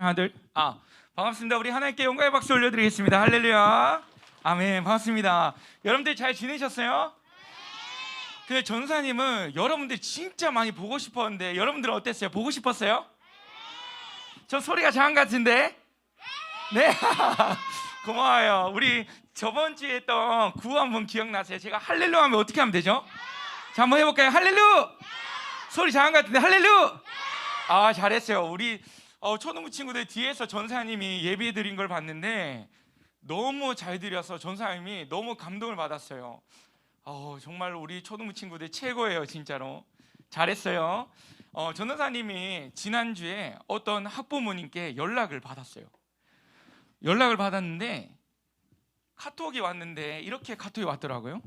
하들 아 반갑습니다. 우리 하나님께 영광의 박수 올려드리겠습니다. 할렐루야. 아멘. 반갑습니다. 여러분들 잘 지내셨어요? 근데 전사님은 여러분들 진짜 많이 보고 싶었는데 여러분들은 어땠어요? 보고 싶었어요? 저 소리가 작은 것 같은데? 네. 고마워요. 우리 저번 주에 했던 구호 한번 기억나세요? 제가 할렐루 하면 어떻게 하면 되죠? 자, 한번 해볼까요? 할렐루! 소리 것 같은데 할렐루! 아, 잘했어요. 우리 어, 초등부 친구들 뒤에서 전사님이 예배 드린 걸 봤는데 너무 잘 드려서 전사님이 너무 감동을 받았어요. 어, 정말 우리 초등부 친구들 최고예요, 진짜로. 잘했어요. 어, 전도사님이 지난주에 어떤 학부모님께 연락을 받았어요. 연락을 받았는데 카톡이 왔는데 이렇게 카톡이 왔더라고요.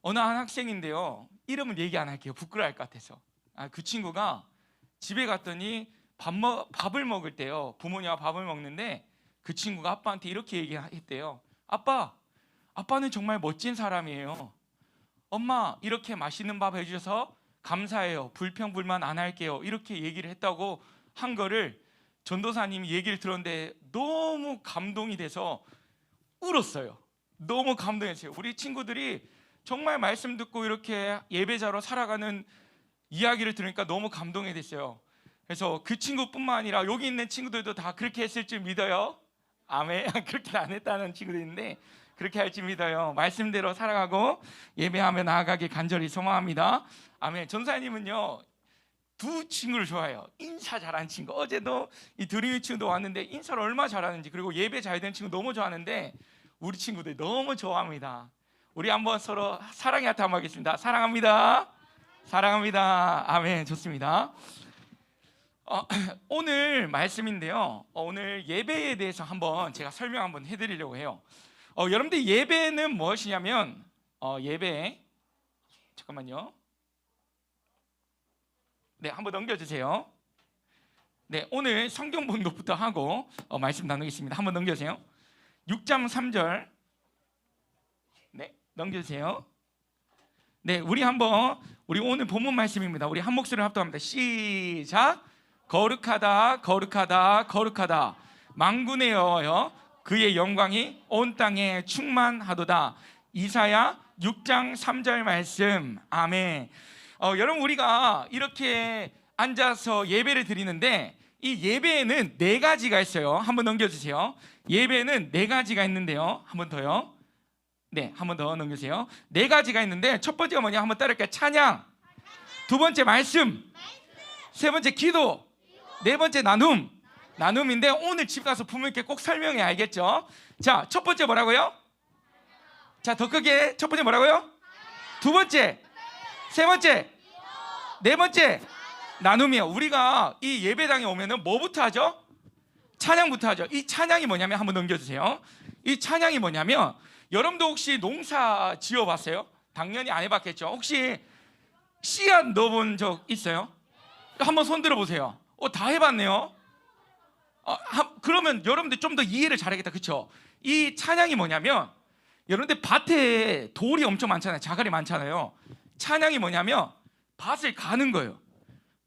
어느 한 학생인데요. 이름은 얘기 안 할게요. 부끄러워할 것 같아서. 아, 그 친구가 집에 갔더니 밥 먹, 밥을 먹을 때요. 부모님과 밥을 먹는데 그 친구가 아빠한테 이렇게 얘기했대요. 아빠, 아빠는 정말 멋진 사람이에요. 엄마, 이렇게 맛있는 밥 해주셔서 감사해요. 불평불만 안 할게요. 이렇게 얘기를 했다고 한 거를 전도사님이 얘기를 들었는데 너무 감동이 돼서 울었어요. 너무 감동했어요. 우리 친구들이 정말 말씀 듣고 이렇게 예배자로 살아가는 이야기를 들으니까 너무 감동이 됐어요. 그래서 그 친구뿐만 아니라 여기 있는 친구들도 다 그렇게 했을 줄 믿어요. 아멘. 그렇게 안 했다는 친구도 있는데 그렇게 할 줄 믿어요. 말씀대로 살아가고 예배하며 나아가길 간절히 소망합니다. 아멘. 전사님은요 두 친구를 좋아해요. 인사 잘하는 친구. 어제도 이 드림이 친구도 왔는데 인사를 얼마나 잘하는지 그리고 예배 잘 되는 친구 너무 좋아하는데 우리 친구들 너무 좋아합니다. 우리 한번 서로 사랑의 하트 한번 하겠습니다. 사랑합니다. 사랑합니다. 아멘. 좋습니다. 어, 오늘 말씀인데요. 어, 오늘 예배에 대해서 한번 제가 설명 한번 해드리려고 해요. 어, 여러분들 예배는 무엇이냐면 어, 예배 잠깐만요. 네, 한번 넘겨주세요. 네, 오늘 성경 본독부터 하고 어, 말씀 나누겠습니다. 한번 넘겨주세요. 6장 3절. 네, 넘겨주세요. 네, 우리 한번 우리 오늘 본문 말씀입니다. 우리 한 목소리로 합동합니다. 시작. 거룩하다, 거룩하다, 거룩하다. 망군의 여호여 그의 영광이 온 땅에 충만하도다. 이사야 6장 3절 말씀. 아멘. 어, 여러분 우리가 이렇게 앉아서 예배를 드리는데 이 예배에는 네 가지가 있어요. 한번 넘겨주세요. 예배는 네 가지가 있는데요. 한번 더요. 네, 한 번 더 넘겨주세요. 네 가지가 있는데 첫 번째가 뭐냐? 한번 따를게요. 찬양. 두 번째 말씀. 세 번째 기도. 네 번째 나눔. 나눔인데 오늘 집 가서 부모님께 꼭 설명해 알겠죠? 자, 첫 번째 뭐라고요? 자, 더 크게 첫 번째 뭐라고요? 두 번째. 세 번째. 네 번째. 나눔이요. 우리가 이 예배당에 오면은 뭐부터 하죠? 찬양부터 하죠. 이 찬양이 뭐냐면 한번 넘겨주세요. 이 찬양이 뭐냐면 여러분도 혹시 농사 지어봤어요? 당연히 안 해봤겠죠. 혹시 씨앗 넣어본 적 있어요? 한번 손 들어보세요. 어, 다 해봤네요. 어, 한- 그러면 여러분들 좀 더 이해를 잘하겠다, 그렇죠? 이 찬양이 뭐냐면 여러분들 밭에 돌이 엄청 많잖아요. 자갈이 많잖아요. 찬양이 뭐냐면 밭을 가는 거예요.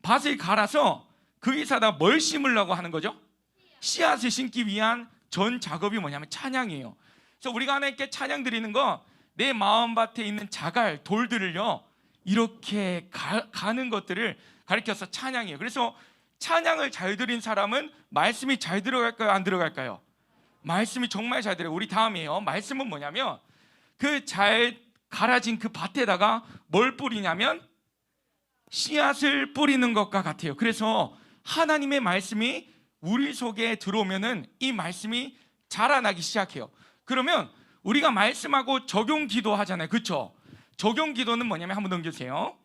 밭을 갈아서 거기서다 뭘 심으려고 하는 거죠? 씨앗을 심기 위한 전 작업이 뭐냐면 찬양이에요. 그래서 우리가 하나님께 찬양 드리는 거 내 마음밭에 있는 자갈 돌들을요 이렇게 가, 가는 것들을 가리켜서 찬양이에요. 그래서 찬양을 잘 드린 사람은 말씀이 잘 들어갈까요? 안 들어갈까요? 말씀이 정말 잘 들어요. 우리 다음이에요. 말씀은 뭐냐면 그 잘 갈아진 그 밭에다가 뭘 뿌리냐면 씨앗을 뿌리는 것과 같아요. 그래서 하나님의 말씀이 우리 속에 들어오면은 이 말씀이 자라나기 시작해요. 그러면 우리가 말씀하고 적용 기도 하잖아요. 그렇죠? 적용 기도는 뭐냐면 한번 넘겨주세요.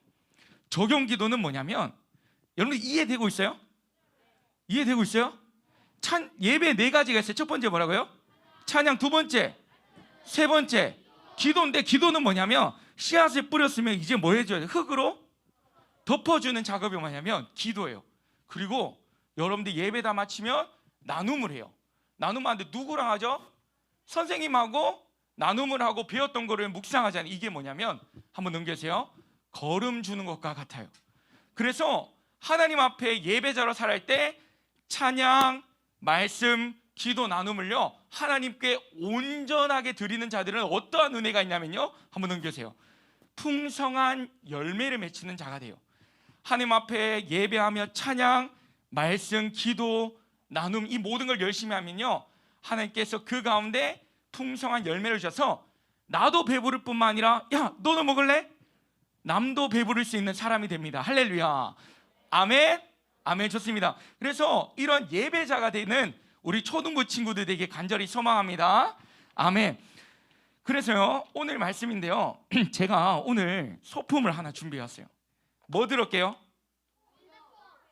적용 기도는 뭐냐면 여러분 이해되고 있어요? 이해되고 있어요? 찬 예배 네 가지가 있어요. 첫 번째 뭐라고요? 찬양 두 번째, 세 번째 기도인데 기도는 뭐냐면 씨앗을 뿌렸으면 이제 뭐 해줘야 돼? 흙으로 덮어주는 작업이 뭐냐면 기도예요. 그리고 여러분들 예배 다 마치면 나눔을 해요. 나눔 하는데 누구랑 하죠? 선생님하고 나눔을 하고 배웠던 거를 묵상하잖아요. 이게 뭐냐면 한번 넘겨주세요. 걸음 주는 것과 같아요. 그래서 하나님 앞에 예배자로 살할 때 찬양, 말씀, 기도 나눔을요 하나님께 온전하게 드리는 자들은 어떠한 은혜가 있냐면요 한번 넘겨주세요. 풍성한 열매를 맺히는 자가 돼요. 하나님 앞에 예배하며 찬양, 말씀, 기도, 나눔 이 모든 걸 열심히 하면요 하나님께서 그 가운데 풍성한 열매를 주셔서 나도 배부를 뿐만 아니라 야 너도 먹을래? 남도 배부를 수 있는 사람이 됩니다. 할렐루야. 아멘. 아멘 좋습니다. 그래서 이런 예배자가 되는 우리 초등부 친구들에게 간절히 소망합니다. 아멘. 그래서요 오늘 말씀인데요 제가 오늘 소품을 하나 준비해 왔어요. 뭐 들을게요?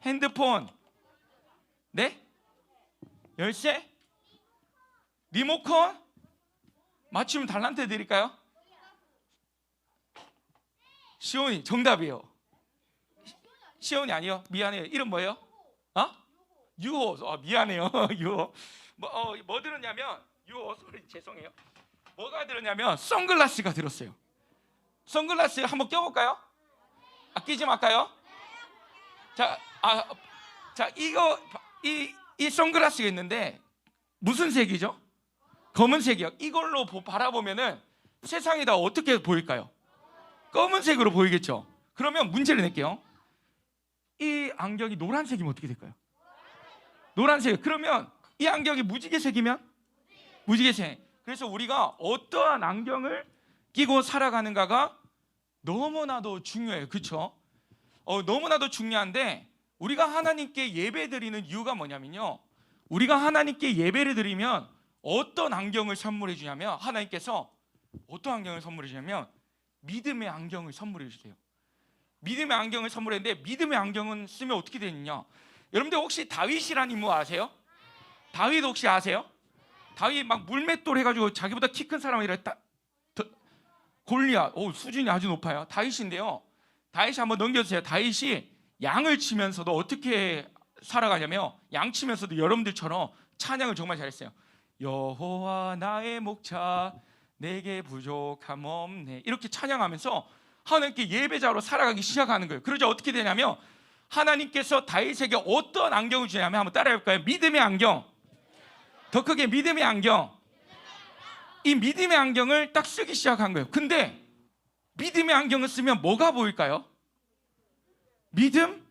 핸드폰. 네? 열쇠? 리모컨? 맞추면 달란트 드릴까요? 시온이 정답이에요. 시온이 아니요. 미안해요. 이름 뭐예요? 어? 유호. 아, 미안해요. 유호. 뭐, 어, 뭐 들었냐면 유호 소리 죄송해요. 뭐가 들었냐면 선글라스가 들었어요. 선글라스 한번 껴볼까요? 아, 끼지 말까요? 자, 아, 자 이거 이, 이 선글라스가 있는데 무슨 색이죠? 검은색이요. 이걸로 보- 바라보면은 세상이 다 어떻게 보일까요? 검은색으로 보이겠죠. 그러면 문제를 낼게요. 이 안경이 노란색이면 어떻게 될까요? 노란색. 그러면 이 안경이 무지개색이면 무지개색. 그래서 우리가 어떠한 안경을 끼고 살아가는가가 너무나도 중요해요. 그렇죠? 어, 너무나도 중요한데 우리가 하나님께 예배드리는 이유가 뭐냐면요. 우리가 하나님께 예배를 드리면 어떤 안경을 선물해 주냐면 하나님께서 어떤 안경을 선물해 주냐면 믿음의 안경을 선물해 주세요. 믿음의 안경을 선물했는데 믿음의 안경은 쓰면 어떻게 되느냐? 여러분들 혹시 다윗이라는 인물 아세요? 다윗 혹시 아세요? 다윗 막 물맷돌 해가지고 자기보다 키 큰 사람이라 딱 더- 골리앗, 오 수준이 아주 높아요. 다윗인데요. 다윗이 한번 넘겨주세요. 다윗이 양을 치면서도 어떻게 살아가냐면 양 치면서도 여러분들처럼 찬양을 정말 잘했어요. 여호와 나의 목자 내게 부족함 없네 이렇게 찬양하면서 하나님께 예배자로 살아가기 시작하는 거예요. 그러자 어떻게 되냐면 하나님께서 다윗에게 어떤 안경을 주냐면 한번 따라해 볼까요? 믿음의 안경. 더 크게 믿음의 안경. 이 믿음의 안경을 딱 쓰기 시작한 거예요. 근데 믿음의 안경을 쓰면 뭐가 보일까요? 믿음?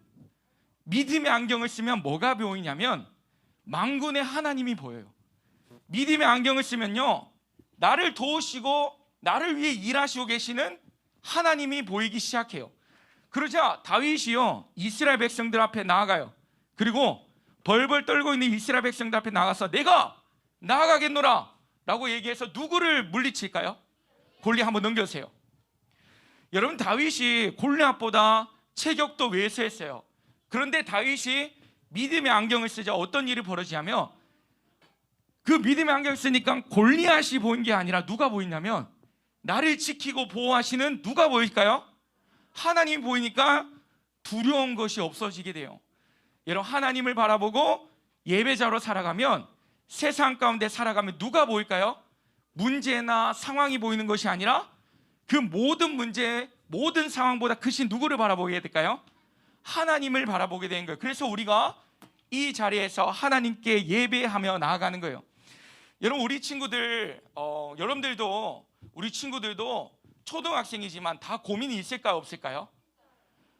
믿음의 안경을 쓰면 뭐가 보이냐면 망군의 하나님이 보여요. 믿음의 안경을 쓰면요. 나를 도우시고 나를 위해 일하시고 계시는 하나님이 보이기 시작해요. 그러자 다윗이요. 이스라엘 백성들 앞에 나아가요. 그리고 벌벌 떨고 있는 이스라엘 백성들 앞에 나가서 내가 나아가겠노라 라고 얘기해서 누구를 물리칠까요? 골리 한번 넘겨주세요. 여러분 다윗이 골리앗보다 체격도 왜소했어요. 그런데 다윗이 믿음의 안경을 쓰자 어떤 일이 벌어지냐면 그 믿음의 안경을 쓰니까 골리앗이 보인 게 아니라 누가 보이냐면 나를 지키고 보호하시는 누가 보일까요? 하나님이 보이니까 두려운 것이 없어지게 돼요. 여러분 하나님을 바라보고 예배자로 살아가면 세상 가운데 살아가면 누가 보일까요? 문제나 상황이 보이는 것이 아니라 그 모든 문제, 모든 상황보다 크신 누구를 바라보게 될까요? 하나님을 바라보게 되는 거예요. 그래서 우리가 이 자리에서 하나님께 예배하며 나아가는 거예요. 여러분 우리 친구들, 어, 여러분들도 우리 친구들도 초등학생이지만 다 고민이 있을까요, 없을까요?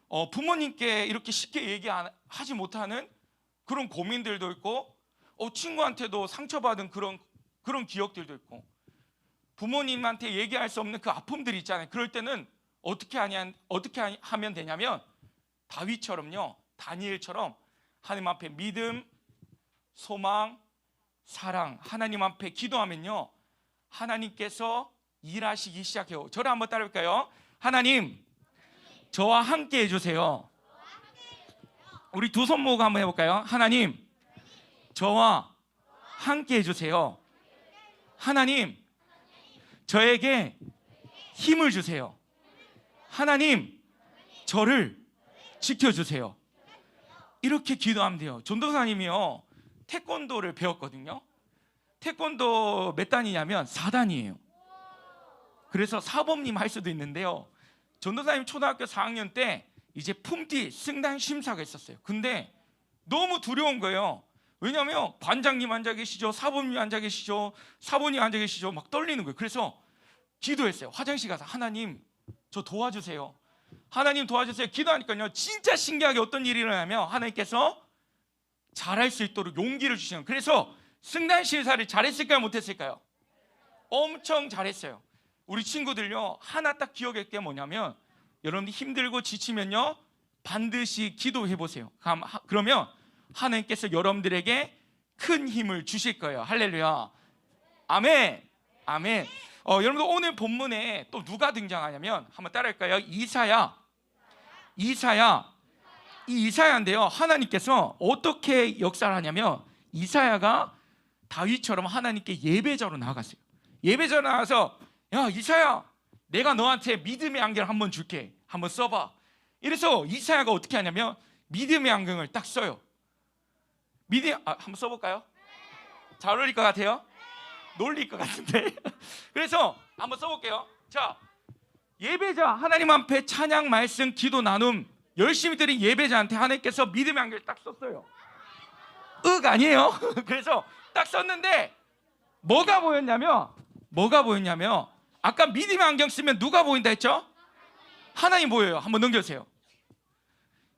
어, 부모님께 이렇게 쉽게 얘기하지 못하는 그런 고민들도 있고, 어, 친구한테도 상처받은 그런 그런 기억들도 있고, 부모님한테 얘기할 수 없는 그 아픔들이 있잖아요. 그럴 때는 어떻게 하냐, 어떻게 하- 하면 되냐면 다윗처럼요, 다니엘처럼 하나님 앞에 믿음, 소망, 사랑, 하나님 앞에 기도하면요, 하나님께서 일하시기 시작해요. 저를 한번 따라볼까요? 하나님, 저와 함께 해주세요. 우리 두 손 모으고 한번 해볼까요? 하나님, 저와 함께 해주세요. 하나님, 저에게 힘을 주세요. 하나님, 저를 지켜주세요. 이렇게 기도하면 돼요. 전도사님이요, 태권도를 배웠거든요. 태권도 몇 단이냐면 4단이에요. 그래서 사범님 할 수도 있는데요. 전도사님 초등학교 4학년 때 이제 품띠 승단 심사가 있었어요. 근데 너무 두려운 거예요. 왜냐하면 관장님 앉아 계시죠, 사부님 앉아 계시죠, 사부님 앉아 계시죠, 막 떨리는 거예요. 그래서 기도했어요. 화장실 가서 하나님 저 도와주세요. 하나님 도와주세요. 기도하니까요, 진짜 신기하게 어떤 일이 일어나면 하나님께서 잘할 수 있도록 용기를 주시는. 그래서 승단 실사를 잘했을까요, 못했을까요? 엄청 잘했어요. 우리 친구들요 하나 딱 기억할 게 뭐냐면 여러분들 힘들고 지치면요 반드시 기도해 보세요. 그러면 하나님께서 여러분들에게 큰 힘을 주실 거예요. 할렐루야. 아멘. 아멘. 어, 여러분들 오늘 본문에 또 누가 등장하냐면 한번 따라할까요? 이사야. 이사야. 이 이사야인데요. 하나님께서 어떻게 역사를 하냐면 이사야가 다윗처럼 하나님께 예배자로 나아갔어요. 예배자로 나와서 야 이사야 내가 너한테 믿음의 안경을 한번 줄게. 한번 써봐. 이래서 이사야가 어떻게 하냐면 믿음의 안경을 딱 써요. 믿음 아, 한번 써볼까요? 잘 어울릴 것 같아요? 놀릴 것 같은데. 그래서 한번 써볼게요. 자 예배자 하나님 앞에 찬양 말씀 기도 나눔 열심히 드린 예배자한테 하나님께서 믿음의 안경을 딱 썼어요. 윽 아니에요? 그래서 딱 썼는데 뭐가 보였냐면 뭐가 보였냐면 아까 믿음의 안경 쓰면 누가 보인다 했죠? 하나님 보여요. 한번 넘겨주세요.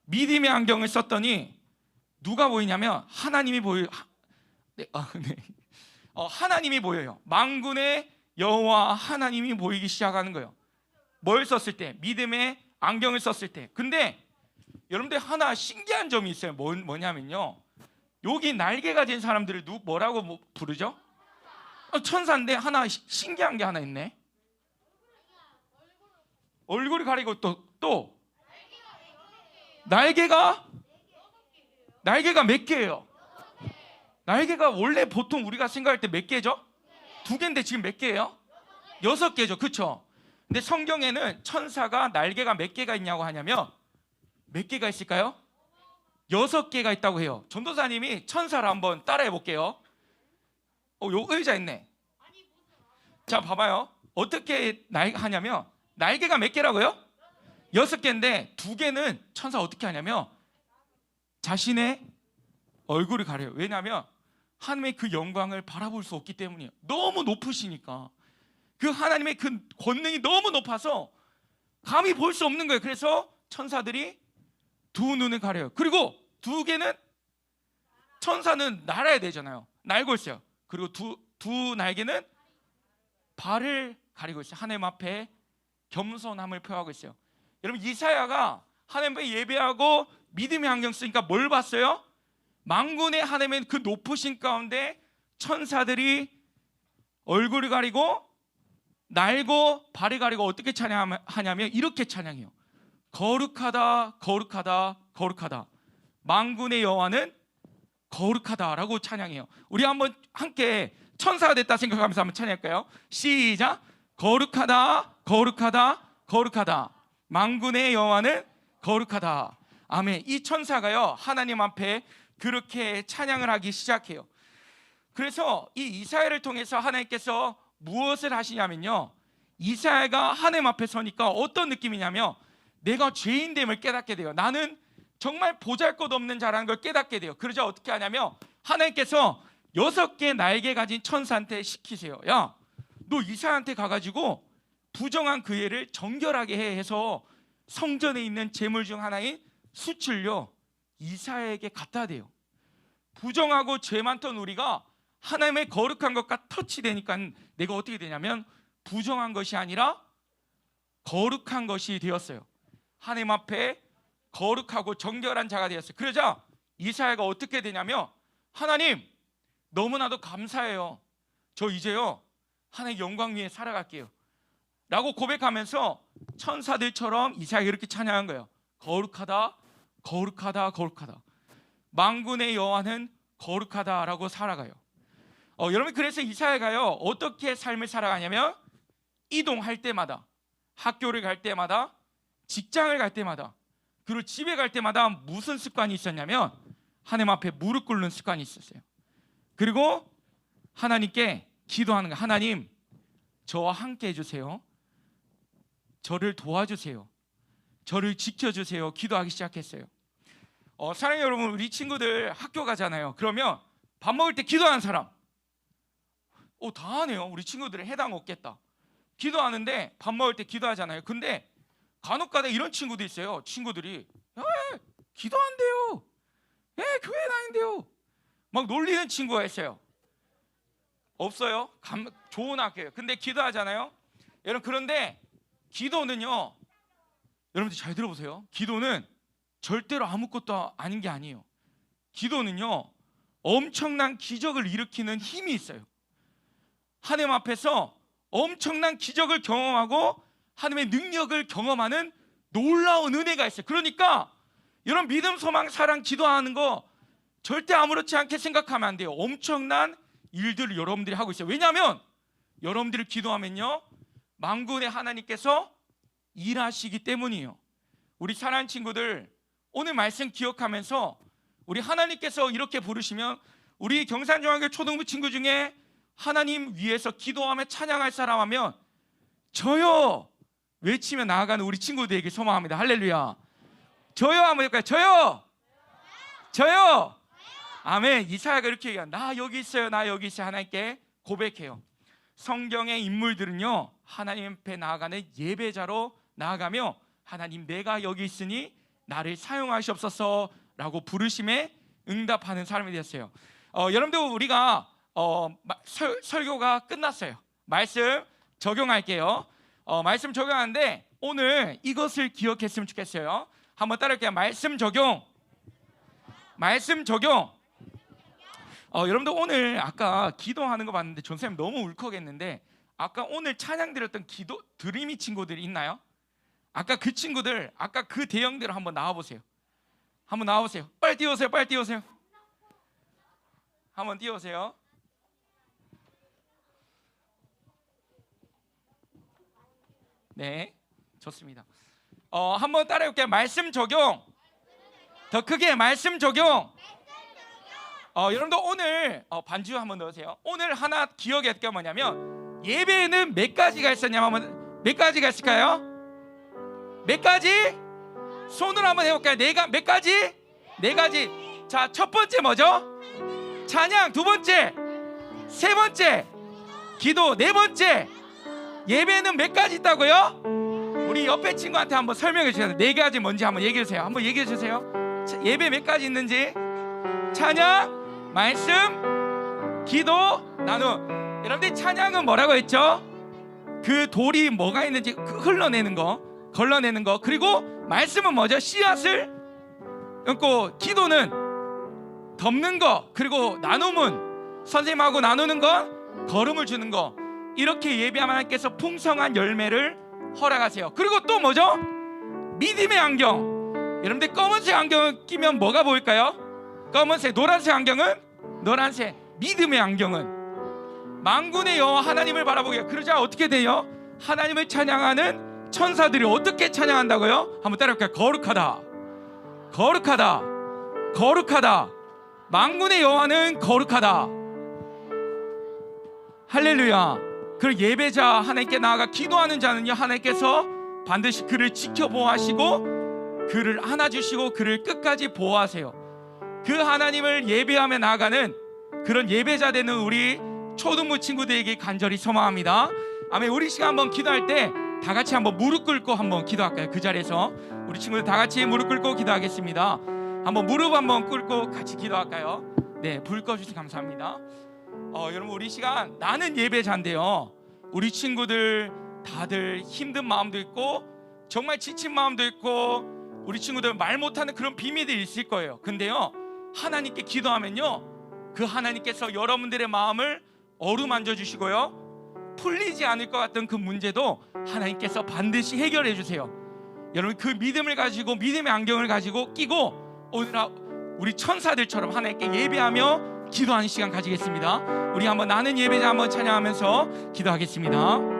믿음의 안경을 썼더니 누가 보이냐면 하나님이 보여요. 하, 네, 아, 네. 어, 하나님이 보여요. 망군의 여호와 하나님이 보이기 시작하는 거예요. 뭘 썼을 때? 믿음의 안경을 썼을 때. 근데 여러분들 하나 신기한 점이 있어요. 뭐, 뭐냐면요. 여기 날개가 진 사람들을 누 뭐라고 뭐 부르죠? 어, 천사인데 하나 신기한 게 하나 있네. 얼굴이 가리고 또 또 날개가 날개가 몇 개예요? 날개가 원래 보통 우리가 생각할 때 몇 개죠? 두 개인데 지금 몇 개예요? 여섯 개죠, 그렇죠? 근데 성경에는 천사가 날개가 몇 개가 있냐고 하냐면 몇 개가 있을까요? 여섯 개가 있다고 해요. 전도사님이 천사를 한번 따라해 볼게요. 어, 요 의자 있네. 자, 봐봐요. 어떻게 날 하냐면 날개가 몇 개라고요? 여섯 개인데 두 개는 천사 어떻게 하냐면 자신의 얼굴을 가려요. 왜냐하면 하나님의 그 영광을 바라볼 수 없기 때문이에요. 너무 높으시니까 그 하나님의 그 권능이 너무 높아서 감히 볼 수 없는 거예요. 그래서 천사들이 두 눈을 가려요. 그리고 두 개는 천사는 날아야 되잖아요. 날고 있어요. 그리고 두, 두 날개는 발을 가리고 있어요. 하나님 앞에 겸손함을 표하고 있어요. 여러분 이사야가 하나님 앞에 예배하고 믿음의 안경 쓰니까 뭘 봤어요? 망군의 하나님의 그 높으신 가운데 천사들이 얼굴을 가리고 날고 발이 가리고 어떻게 찬양하냐면 이렇게 찬양해요. 거룩하다, 거룩하다, 거룩하다. 망군의 여호와는 거룩하다라고 찬양해요. 우리 한번 함께 천사가 됐다 생각하면서 한번 찬양할까요? 시작. 거룩하다, 거룩하다, 거룩하다. 망군의 여호와는 거룩하다. 아멘. 이 천사가요 하나님 앞에 그렇게 찬양을 하기 시작해요. 그래서 이 이사야를 통해서 하나님께서 무엇을 하시냐면요. 이사야가 하나님 앞에 서니까 어떤 느낌이냐면 내가 죄인됨을 깨닫게 돼요. 나는 정말 보잘것없는 자라는 걸 깨닫게 돼요. 그러자 어떻게 하냐면 하나님께서 여섯 개 날개 가진 천사한테 시키세요. 야, 너 이사한테 가가지고 부정한 그 애를 정결하게 해 해서 성전에 있는 재물 중 하나인 수출요 이사에게 갖다 대요. 부정하고 죄 많던 우리가 하나님의 거룩한 것과 터치되니까 내가 어떻게 되냐면 부정한 것이 아니라 거룩한 것이 되었어요. 하나님 앞에 거룩하고 정결한 자가 되었어요. 그러자 이사야가 어떻게 되냐면 하나님 너무나도 감사해요. 저 이제요 하나님 영광 위에 살아갈게요. 라고 고백하면서 천사들처럼 이사야가 이렇게 찬양한 거예요. 거룩하다, 거룩하다, 거룩하다. 망군의 여호와는 거룩하다라고 살아가요. 어, 여러분 그래서 이사야가요 어떻게 삶을 살아가냐면 이동할 때마다 학교를 갈 때마다 직장을 갈 때마다 그리고 집에 갈 때마다 무슨 습관이 있었냐면 하나님 앞에 무릎 꿇는 습관이 있었어요. 그리고 하나님께 기도하는 거 하나님 저와 함께 해주세요. 저를 도와주세요. 저를 지켜주세요. 기도하기 시작했어요. 어, 사랑해 여러분, 우리 친구들 학교 가잖아요. 그러면 밥 먹을 때 기도하는 사람. 오, 다 하네요. 우리 친구들은 해당 없겠다. 기도하는데 밥 먹을 때 기도하잖아요. 근데 간혹가다 이런 친구도 있어요. 친구들이 야, 기도한대요. 예, 교회 다닌대요. 막 놀리는 친구가 있어요. 없어요? 감, 좋은 학교예요. 근데 기도하잖아요. 여러분 그런데 기도는요. 여러분들 잘 들어보세요. 기도는 절대로 아무것도 아닌 게 아니에요. 기도는요. 엄청난 기적을 일으키는 힘이 있어요. 하나님 앞에서 엄청난 기적을 경험하고 하나님의 능력을 경험하는 놀라운 은혜가 있어요. 그러니까 이런 믿음, 소망, 사랑 기도하는 거 절대 아무렇지 않게 생각하면 안 돼요. 엄청난 일들을 여러분들이 하고 있어요. 왜냐하면 여러분들이 기도하면요. 만군의 하나님께서 일하시기 때문이에요. 우리 사랑하는 친구들 오늘 말씀 기억하면서 우리 하나님께서 이렇게 부르시면 우리 경산중학교 초등부 친구 중에 하나님 위해서 기도하며 찬양할 사람 하면 저요 외치며 나아가는 우리 친구들에게 소망합니다. 할렐루야. 저요 한번 해볼까요? 저요. 저요. 아멘. 이사야가 이렇게 얘기한 나 여기 있어요. 나 여기 있어요. 하나님께 고백해요. 성경의 인물들은요 하나님 앞에 나아가는 예배자로 나아가며 하나님 내가 여기 있으니 나를 사용하시옵소서라고 부르심에 응답하는 사람이 되었어요. 어, 여러분들 우리가 어, 마- 설, 설교가 끝났어요. 말씀 적용할게요. 어, 말씀 적용하는데 오늘 이것을 기억했으면 좋겠어요. 한번 따라할게요. 말씀 적용. 말씀 적용. 어, 여러분들 오늘 아까 기도하는 거 봤는데 전 선생님 너무 울컥했는데 아까 오늘 찬양 드렸던 기도 드림이 친구들이 있나요? 아까 그 친구들 아까 그 대형들 한번 나와 보세요. 한번 나와 보세요. 빨리 뛰어오세요. 빨리 뛰어오세요. 한번 뛰어오세요. 네, 좋습니다. 어, 한번 따라해 볼게요. 말씀 적용. 더 크게 말씀 적용. 어, 여러분들 오늘 어, 반주 한번 넣으세요. 오늘 하나 기억할 게 뭐냐면 예배에는 몇 가지가 있었냐면 몇 가지가 있을까요? 몇 가지? 손으로 한번 해볼까요? 네가 몇 가지? 네 가지. 자, 첫 번째 뭐죠? 찬양. 두 번째, 세 번째, 기도. 네 번째, 예배는 몇 가지 있다고요? 우리 옆에 친구한테 한번 설명해 주세요. 네 가지 뭔지 한번 얘기해 주세요. 한번 얘기해 주세요. 자, 예배 몇 가지 있는지. 찬양, 말씀, 기도, 나눔. 여러분들 찬양은 뭐라고 했죠? 그 돌이 뭐가 있는지 그 흘러내는 거, 걸러내는 거. 그리고 말씀은 뭐죠? 씨앗을 얹고 기도는 덮는 거. 그리고 나눔은 선생님하고 나누는 거, 걸음을 주는 거. 이렇게 예배하면 하나님께서 풍성한 열매를 허락하세요. 그리고 또 뭐죠? 믿음의 안경. 여러분들 검은색 안경을 끼면 뭐가 보일까요? 검은색, 노란색 안경은 노란색. 믿음의 안경은 만군의 여호와 하나님을 바라보게. 그러자 어떻게 돼요? 하나님을 찬양하는 천사들이 어떻게 찬양한다고요? 한번 따라할까요? 거룩하다. 거룩하다. 거룩하다. 만군의 여호와는 거룩하다. 할렐루야. 그 예배자 하나님께 나아가 기도하는 자는요 하나님께서 반드시 그를 지켜보호하시고 그를 안아주시고 그를 끝까지 보호하세요. 그 하나님을 예배하며 나아가는 그런 예배자 되는 우리 초등부 친구들에게 간절히 소망합니다. 아멘. 우리 시간 한번 기도할 때 다 같이 한번 무릎 꿇고 한번 기도할까요? 그 자리에서 우리 친구들 다 같이 무릎 꿇고 기도하겠습니다. 한번 무릎 한번 꿇고 같이 기도할까요? 네, 불 꺼주셔서 감사합니다. 어, 여러분 우리 시간 나는 예배자인데요. 우리 친구들 다들 힘든 마음도 있고 정말 지친 마음도 있고 우리 친구들 말 못하는 그런 비밀들이 있을 거예요. 근데요 하나님께 기도하면요 그 하나님께서 여러분들의 마음을 어루만져 주시고요 풀리지 않을 것 같던 그 문제도 하나님께서 반드시 해결해 주세요. 여러분 그 믿음을 가지고 믿음의 안경을 가지고 끼고 오늘 하- 우리 천사들처럼 하나님께 예배하며 기도하는 시간 가지겠습니다. 우리 한번 나는 예배자 한번 찬양하면서 기도하겠습니다.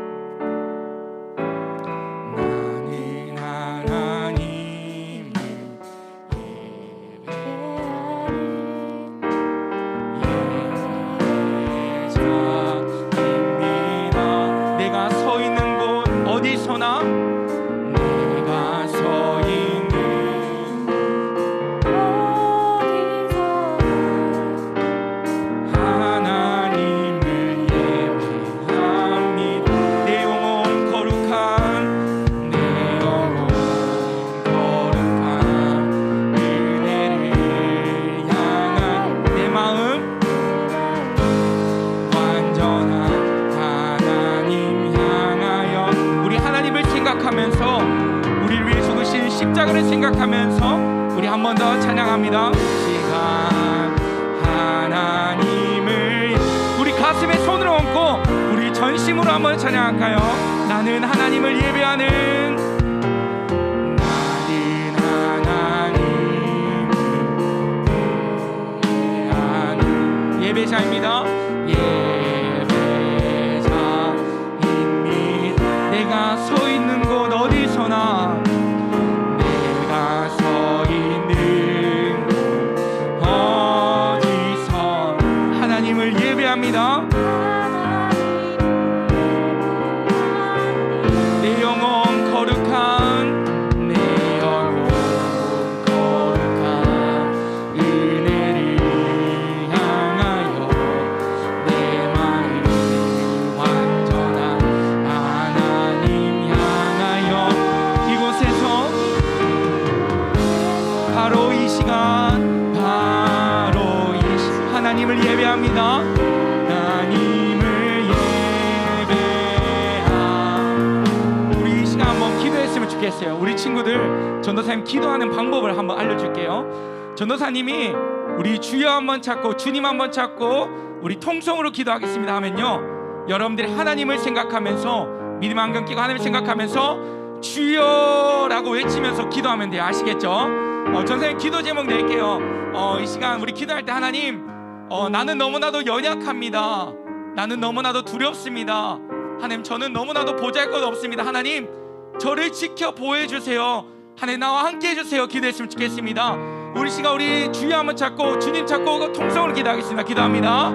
우리 친구들 전도사님 기도하는 방법을 한번 알려줄게요. 전도사님이 우리 주여 한번 찾고 주님 한번 찾고 우리 통성으로 기도하겠습니다 하면요. 여러분들이 하나님을 생각하면서 믿음 안경 끼고 하나님을 생각하면서 주여라고 외치면서 기도하면 돼요. 아시겠죠? 어, 전사님 기도 제목 낼게요. 어, 이 시간 우리 기도할 때 하나님 어, 나는 너무나도 연약합니다. 나는 너무나도 두렵습니다. 하나님 저는 너무나도 보잘것 없습니다. 하나님 저를 지켜 보호해 주세요. 하나님 나와 함께 해주세요. 기도했으면 좋겠습니다. 우리 시간 우리 주여 한번 찾고 주님 찾고 통성으로 기도하겠습니다. 기도합니다.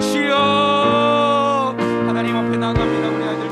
주여 하나님 앞에 나갑니다. 우리 아들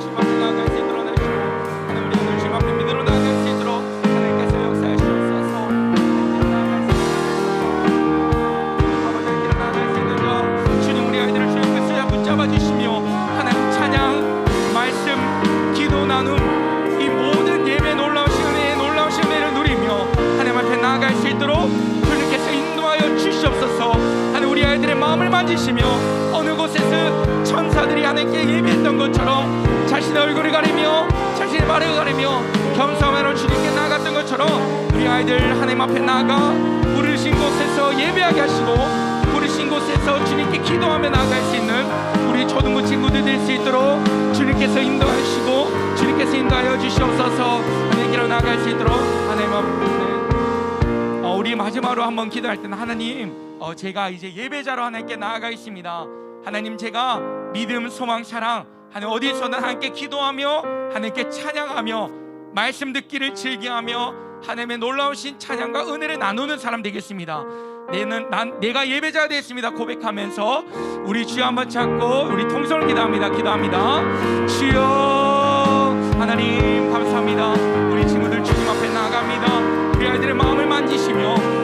기도할 때는 하나님 어, 제가 이제 예배자로 하나님께 나아가 있습니다 하나님 제가 믿음 소망 사랑 하나님 어디서든 하나님께 기도하며 하나님께 찬양하며 말씀 듣기를 즐겨하며 하나님의 놀라우신 찬양과 은혜를 나누는 사람 되겠습니다. 내는 난 내가 예배자가 되었습니다. 고백하면서 우리 주여 한번 찾고 우리 통성을 기도합니다. 기도합니다. 주여 하나님 감사합니다. 우리 친구들 주님 앞에 나아갑니다. 우리 아이들의 마음을 만지시며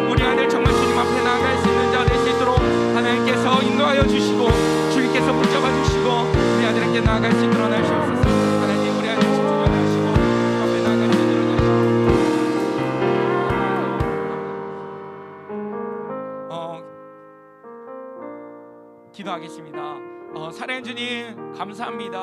인도하여 주시고 주님께서 붙잡아 주시고 우리 아이들에게 나아갈 수 있도록 하시옵소서. 하나님 우리 아이들 집중하시고 앞에 나아갈 수 있도록 하시옵소서. 어, 기도하겠습니다. 어, 사랑해 주님 감사합니다.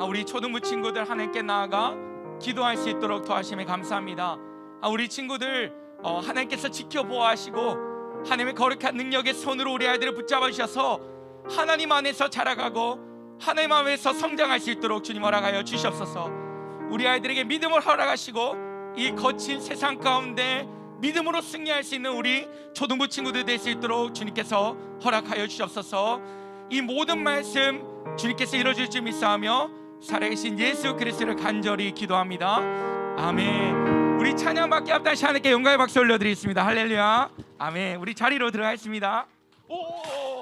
아, 우리 초등부 친구들 하나님께 나아가 기도할 수 있도록 도와주심에 감사합니다. 아, 우리 친구들 어, 하나님께서 지켜보아하시고 하나님의 거룩한 능력의 손으로 우리 아이들을 붙잡아 주셔서 하나님 안에서 자라가고 하나님 안에서 성장할 수 있도록 주님 허락하여 주시옵소서. 우리 아이들에게 믿음을 허락하시고 이 거친 세상 가운데 믿음으로 승리할 수 있는 우리 초등부 친구들 될 수 있도록 주님께서 허락하여 주시옵소서. 이 모든 말씀 주님께서 이루어질 줄 믿사하며 살아계신 예수 그리스도를 간절히 기도합니다. 아멘. 우리 찬양밖에 앞다시 하나님께 영광의 박수 올려드리겠습니다. 할렐루야. 아멘. 우리 자리로 들어가겠습니다. 오.